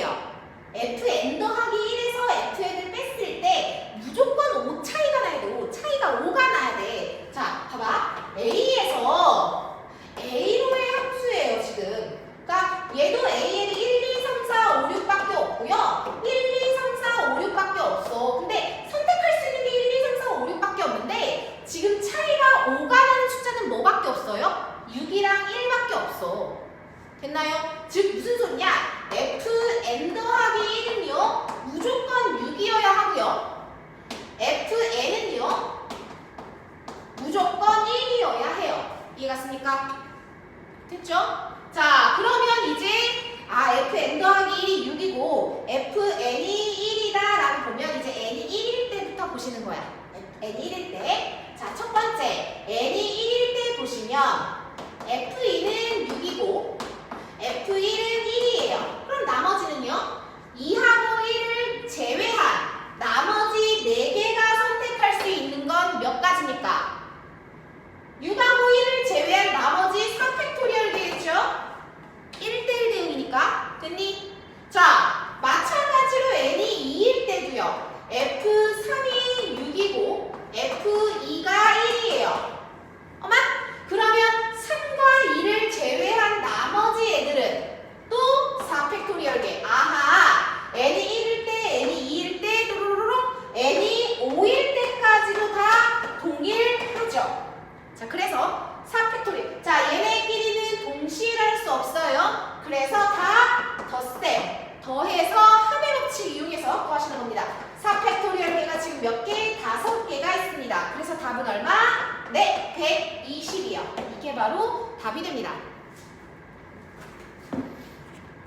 fn 더하기 1에서 fn을 뺐을 때 무조건 5 차이가 나야 돼. 5 차이가 5가 나야 돼. 자, 봐봐. A에서 A로의 함수예요, 지금. 그러니까 얘도 AL이 1, 2, 3, 4, 5, 6밖에 없고요. 1, 2, 3, 4, 5, 6밖에 없어. 근데 선택할 수 있는 게 1, 2, 3, 4, 5, 6밖에 없는데 지금 차이가 5가 나는 숫자는 뭐밖에 없어요? 6이랑 1밖에 없어. 됐나요? 즉 무슨 소리냐? fn 더하기 1은요 무조건 6이어야 하고요. fn은요 무조건 1이어야 해요. 이해갔습니까? 됐죠? 자 그러면 이제 아 fn 더하기 1이 6이고 fn이 1이다 라고 보면 이제 n이 1일 때부터 보시는 거야. n이 1일 때. 자 첫 번째 n이 1일 때 보시면 f2는 6이고 F1은 1이에요. 그럼 나머지는요? 2하고 1을 제외한 나머지 4개가 선택할 수 있는 건 몇 가지입니까? 6하고 1을 제외한 나머지 4팩토리얼 되겠죠? 1대1 대응이니까. 됐니? 자, 마찬가지로 n이 2일 때도요. F3이 6이고 F2가 1이에요. 어마? 그러면 3과 2를 제외한 나머지 애들은 또 4팩토리얼계. 아하, n이 1일 때, n이 2일 때, 또로로로 n이 5일 때까지도 다 동일하죠. 자, 그래서 4팩토리얼. 자, 얘네끼리는 동시일할 수 없어요. 그래서 다 덧셈, 더해서 합의 법칙 이용해서 구하시는 겁니다. 4팩토리얼계가 지금 몇 개? 다섯 개가 있습니다. 그래서 답은 얼마? 네, 120이요. 이게 바로 답이 됩니다.